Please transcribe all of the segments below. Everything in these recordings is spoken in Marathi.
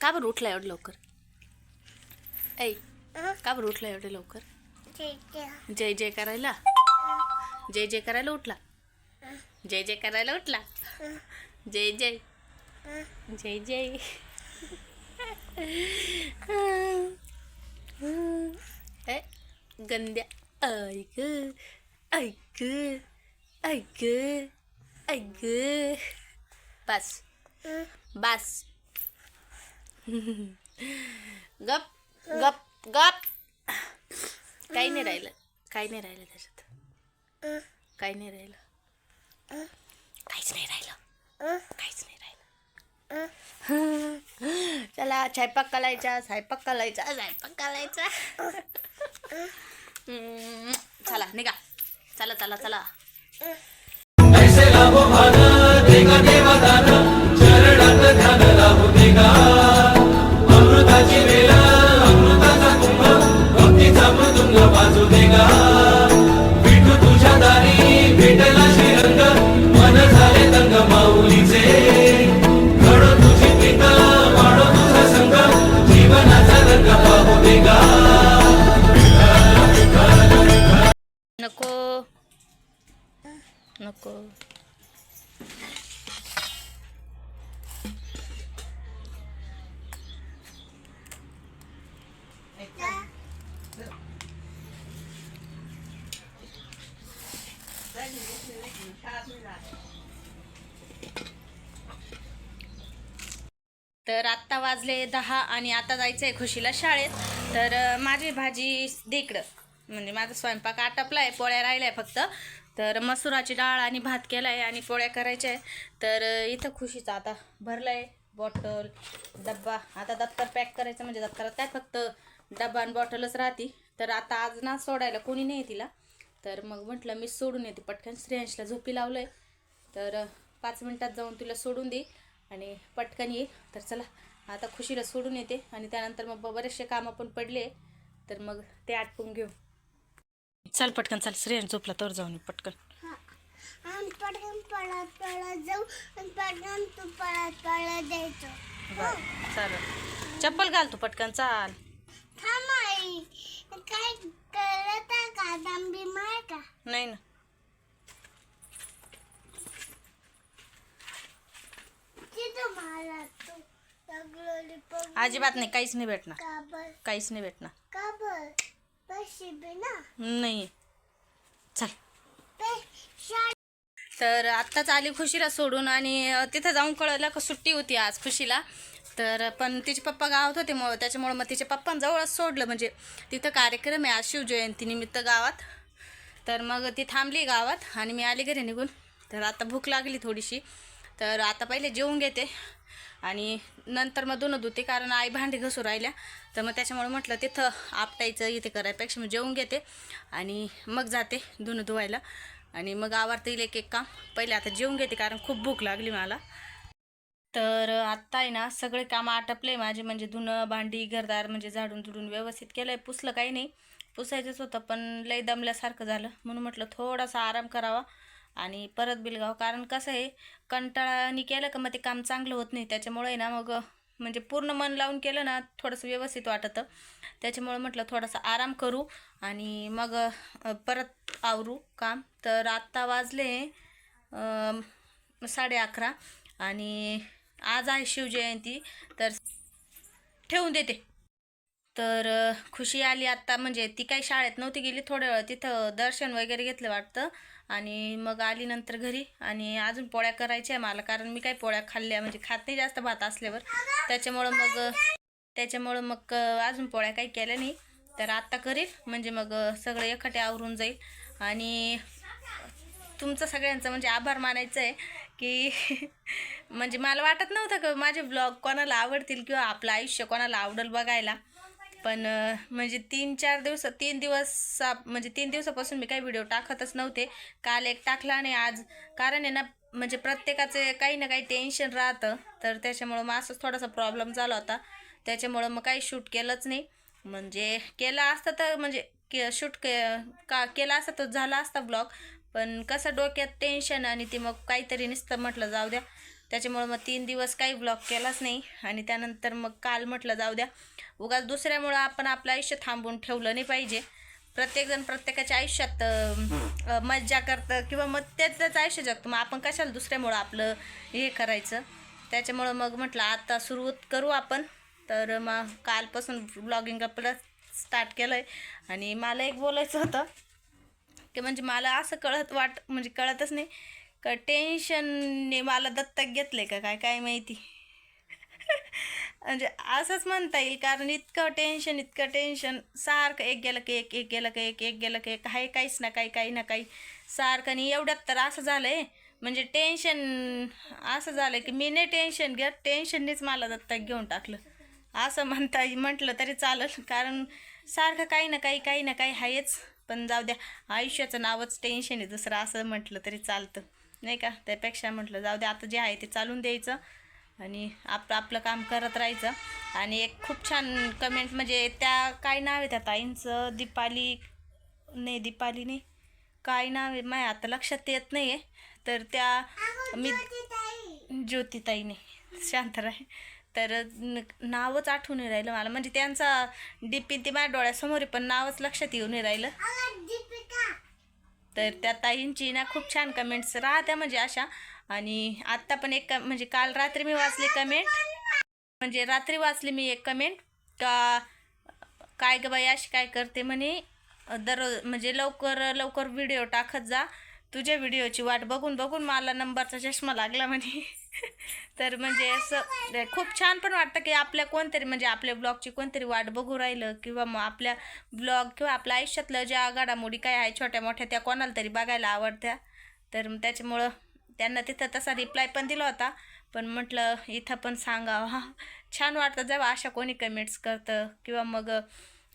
का बरं उठला एवढं लवकर? ऐ का बरं उठला एवढे लवकर? जय जय करायला? जय जय करायला उठला? जय जय करायला उठला? जय जय. जय जय. गंद्या. ऐक ऐक ऐक ऐक बस बस गप गप गप काही नाही राहिलं काही नाही राहिलं त्याच्यात काही नाही राहिलं काहीच नाही राहिलं काहीच नाही राहिलं चला स्वयंपाक करायचा स्वयंपाक करायचा स्वयंपाक करायचा चला निघा. चला चला चला. नको. नको. तर आत्ता वाजले दहा आणि आता जायचं आहे खुशीला शाळेत. तर माझी भाजी देकडं म्हणजे माझा स्वयंपाक आटपला आहे पोळ्या राहिल्या आहे फक्त. तर मसुराची डाळ आणि भात केला आहे आणि पोळ्या करायच्या आहे तर इथं खुशीचा आता भरलं आहे बॉटल डब्बा. आता दप्तर पॅक करायचं म्हणजे दप्तरात काय फक्त डब्बा आणि बॉटलच राहते. तर आता आज ना सोडायला कोणी नाही तिला. तर मग म्हटलं मी सोडून येते पटकन. श्रेयांशला झोपी लावलं आहे तर पाच मिनटात जाऊन तुला सोडून दे आणि पटकन ये. तर चला आता खुशीला सोडून येते. आणि त्यानंतर मग बरेचसे कामं पण पडले. तर मग ते आटपून घेऊ. चल पटकन चल. श्रेयन झोपला तर जाऊन पटकन. पटकन पळत पळत जाऊ आणि पटकन तू पळत पळत चालेल. चप्पल घाल तू पटकन चाल. थांब आई. काय करत आहे का दंबी माय का? नाही ना. मला तू. अजिबात नाही काहीच नाही भेटणार. काहीच नाही भेटणार. नाही चल. तर आत्ताच आली खुशीला सोडून आणि तिथं जाऊन कळलं का सुट्टी होती आज खुशीला. तर पण तिचे पप्पा गावात होते मग त्याच्यामुळं मग तिच्या पप्पांजवळच सोडलं. म्हणजे तिथं कार्यक्रम आहे आज शिवजयंतीनिमित्त गावात. तर मग ती थांबली गावात आणि मी आली घरी निघून. तर आता भूक लागली थोडीशी. तर आता पहिले जेवून घेते. आणि नंतर मग दोन धुते कारण आई भांडी घसू राहिल्या. तर मग त्याच्यामुळे म्हटलं तिथं आपटायचं इथे करायपेक्षा मी जेवून घेते आणि मग जाते धुणं धुवायला. आणि मग आवडता येईल एक एक काम पहिले आता जेवून घेते कारण खूप भूक लागली मला. तर आत्ता आहे ना सगळे कामं आटपले माझे म्हणजे धुणं भांडी घरदार म्हणजे झाडून झुडून व्यवस्थित केलं आहे पुसलं काही नाही पुसायचंच होतं पण लय दमल्यासारखं झालं. म्हणून म्हटलं थोडासा आराम करावा आणि परत बिलगाव. कारण कसं आहे कंटाळाने केलं का मग ते काम चांगलं होत नाही. त्याच्यामुळे आहे ना मग म्हणजे पूर्ण मन लावून केलं ना थोडंसं व्यवस्थित वाटतं. त्याच्यामुळं म्हटलं थोडासा आराम करू आणि मग परत आवरू काम. तर आत्ता वाजले साडे अकरा आणि आज आहे शिवजयंती तर ठेवून देते. तर खुशी आली आत्ता. म्हणजे ती काही शाळेत नव्हती गेली थोड्या वेळ तिथं दर्शन वगैरे घेतलं वाटतं. आणि मग आली नंतर घरी आणि अजून पोळ्या करायच्या आहे मला कारण मी काय पोळ्या खाल्ल्या म्हणजे खात नाही जास्त भात असल्यावर. त्याच्यामुळं मग त्याच्यामुळं मग अजून पोळ्या काही केल्या नाही. तर आत्ता करील म्हणजे मग सगळं एकटे आवरून जाईल. आणि तुमचं सगळ्यांचं म्हणजे आभार मानायचं आहे की म्हणजे मला वाटत नव्हतं का माझे ब्लॉग कोणाला आवडतील किंवा आपलं आयुष्य कोणाला आवडेल बघायला. पण म्हणजे तीन चार दिवस तीन दिवस म्हणजे तीन दिवसापासून मी काही व्हिडिओ टाकतच नव्हते. काल एक टाकला आणि आज कारण आहे ना म्हणजे प्रत्येकाचे काही ना काही टेन्शन राहतं. तर त्याच्यामुळं मग असंच थोडासा प्रॉब्लेम झाला होता. त्याच्यामुळं मग काही शूट केलंच नाही. म्हणजे केलं असतं तर म्हणजे के शूट के का केला असता तर झाला असता ब्लॉग पण कसं डोक्यात टेन्शन आणि ते मग काहीतरी नुसतं म्हटलं जाऊ द्या. त्याच्यामुळं मग तीन दिवस काही ब्लॉग केलाच नाही. आणि त्यानंतर मग काल म्हटलं जाऊ द्या. उगाच दुसऱ्यामुळं आपण आपलं आयुष्य थांबून ठेवलं नाही पाहिजे. प्रत्येकजण प्रत्येकाच्या आयुष्यात मज्जा करतं किंवा मग त्याच त्याचं आयुष्य जगतं. मग आपण कशाला दुसऱ्यामुळं आपलं हे करायचं? त्याच्यामुळं मग म्हटलं आता सुरुवात करू आपण. तर मग कालपासून ब्लॉगिंग आपलं स्टार्ट केलं आहे आणि मला एक बोलायचं होतं की म्हणजे मला असं कळत वाट म्हणजे कळतच नाही. का टेन्शनने मला दत्तक घेतलं आहे का काय काय माहिती? म्हणजे असंच म्हणता येईल कारण इतकं टेन्शन इतकं टेन्शन सारखं एक गेलं की एक एक गेलं की एक एक गेलं की एक. आहे काहीच ना काही काही ना काही. सारखं आणि एवढ्यात तर असं झालं आहे म्हणजे टेन्शन असं झालं की मी नाही टेन्शन घेत टेन्शननेच मला दत्तक घेऊन टाकलं. असं म्हणता येईल म्हटलं तरी चालेल. कारण सारखं काही ना काही काही ना काही आहेच. पण जाऊ द्या आयुष्याचं नावच टेन्शन आहे दुसरं असं म्हटलं तरी चालतं. नाही का? त्यापेक्षा म्हटलं जाऊ द्या आता जे आहे ते चालून द्यायचं. आणि आपलं आपलं काम करत राहायचं. आणि एक खूप छान कमेंट म्हणजे त्या काय नाव आहे त्या ताईंचं? दीपाली नाही दीपाली नाही. काय नाव आहे? माझ्या आता लक्षात येत नाही आहे तर त्या मी ज्योतिताईने शांत राहे. तर नावच आठवून राहिलं मला. म्हणजे त्यांचा डीपी ती माझ्या डोळ्यासमोर आहे पण नावच लक्षात येऊन राहिलं. तर त्या ताईंची ना खूप छान कमेंट्स राहत्या म्हणजे अशा. आणि आत्ता पण एक म्हणजे काल रात्री मी वाचली कमेंट म्हणजे रात्री वाचली मी एक कमेंट का काय ग बाई अशी काय करते म्हणे दररोज म्हणजे लवकर लवकर व्हिडिओ टाकत जा तुझ्या व्हिडिओची वाट बघून बघून मला नंबरचा चष्मा लागला म्हणे. तर म्हणजे असं खूप छान पण वाटतं की आपल्या कोणतरी म्हणजे आपल्या ब्लॉगची कोणतरी वाट बघू राहिलं किंवा मग आपल्या ब्लॉग किंवा आपल्या आयुष्यातलं ज्या घडामोडी काय आहे छोट्या मोठ्या त्या कोणाला तरी बघायला आवडत्या. तर त्याच्यामुळं त्यांना तिथं तसा रिप्लाय पण दिला होता. पण म्हटलं इथं पण सांगावं हा छान वाटतं जेव्हा अशा कोणी कमेंट्स करतं. किंवा मग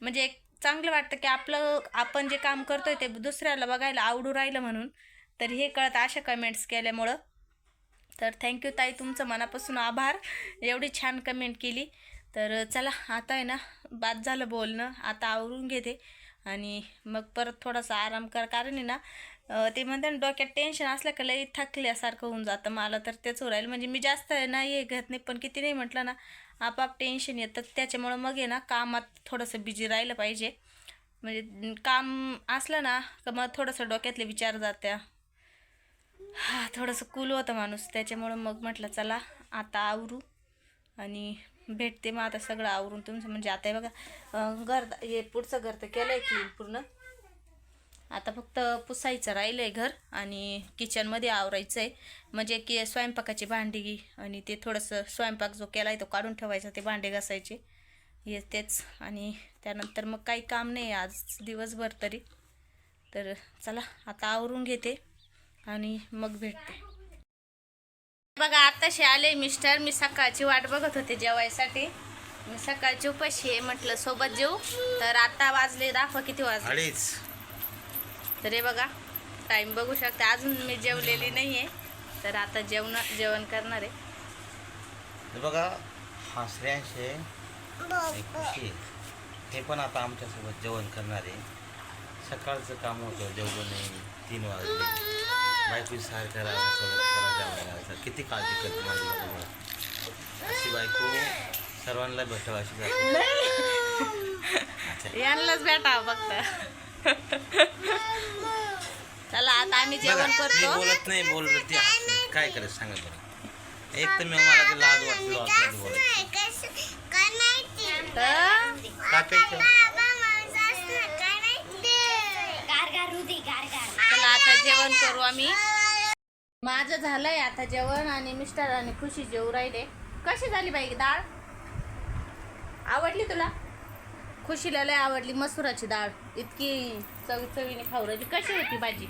म्हणजे एक चांगलं वाटतं की आपलं आपण जे काम करतोय ते दुसऱ्याला बघायला आवडू राहिलं म्हणून. तर हे कळत अशा कमेंट्स केल्यामुळं. तर थँक्यू ताई तुमचं मनापासून आभार. एवढी छान कमेंट केली. तर चला आता आहे ना बाद झालं बोलणं. आता आवरून घेते. आणि मग परत थोडासा आराम कर. कारण आहे ना ते म्हणते ना डोक्यात टेन्शन असलं का लई थकल्यासारखं होऊन जातं मला तर तेच होऊ म्हणजे मी जास्त नाही हे घेत नाही पण किती नाही म्हटलं ना आपाप टेन्शन येतं. त्याच्यामुळं मग आहे ना कामात थोडंसं बिझी राहिलं पाहिजे. म्हणजे काम असलं ना का मग थोडंसं डोक्यातले विचार जात्या. हा थोडंसं कूल होतं माणूस. त्याच्यामुळं मग म्हटलं चला आता आवरू आणि भेटते मग आता सगळं आवरून तुमचं. म्हणजे आता हे बघा घर हे पुढचं घर तर केलं आहे क्लीन पूर्ण. आता फक्त पुसायचं राहिलं आहे घर आणि किचनमध्ये आवरायचं आहे म्हणजे की स्वयंपाकाची भांडी आणि ते थोडंसं स्वयंपाक जो केला आहे तो काढून ठेवायचा ते भांडे घासायचे. हे तेच. आणि त्यानंतर मग काही काम नाही आज दिवसभर तरी. तर चला आता आवरून घेते आणि मग भेटते. बघा आताशी आले मिस्टर. मी सकाळची वाट बघत होते जेवायसाठी. मी सकाळची उपाशी आहे म्हटलं सोबत जेऊ. तर आता वाजले दाखवा किती वाजले. तर हे बघा टाईम बघू शकता. अजून मी जेवलेली नाही आहे तर आता जेवण जेवण करणार आहे. हे बघा हा खुशी आहे. हे पण आता आमच्यासोबत जेवण करणार आहे. सकाळचं काम होतं जेवलं नाही तीन वाजले. बायको राहायचं करा जेवायला. किती काळजी करते माझी अशी बायको सर्वांना भेटावं अशी यांनाच भेटा फक्त. चला आता आम्ही जेवण मी करतो. बोलत नाही बोलत ती हसते. काय करायचं सांगा बरं. एक तर मी मला ते लाज वाटलं बोलत तर चला आता जेवण करू आम्ही. माझं झालंय आता जेवण आणि मिस्टर आणि खुशी जेवू राहिले. कशी झाली बाई डाळ आवडली तुला? खुशीला लय आवडली मसुराची डाळ. इतकी चवी चवीने खाऊ राहिली कशी होती भाजी?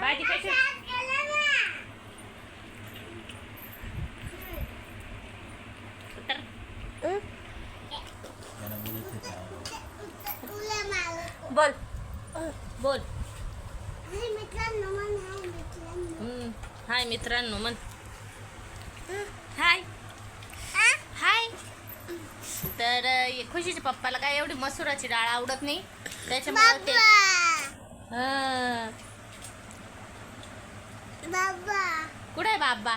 भाजी कशी बोल. बोल. हाय मित्रांनो मन. हाय. तर खुशीच्या पप्पाला काय एवढी मसुराची डाळ आवडत नाही? त्याच्यामुळे ते हा. कुठे आहे बाबा.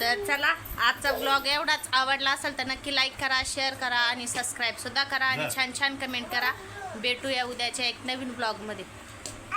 तर चला. ब्लॉग एवढाच आवडला असेल तर नक्की लाईक करा शेअर करा आणि सबस्क्राईब सुद्धा करा आणि छान छान कमेंट करा. भेटूया उद्याच्या एक नवीन ब्लॉगमध्ये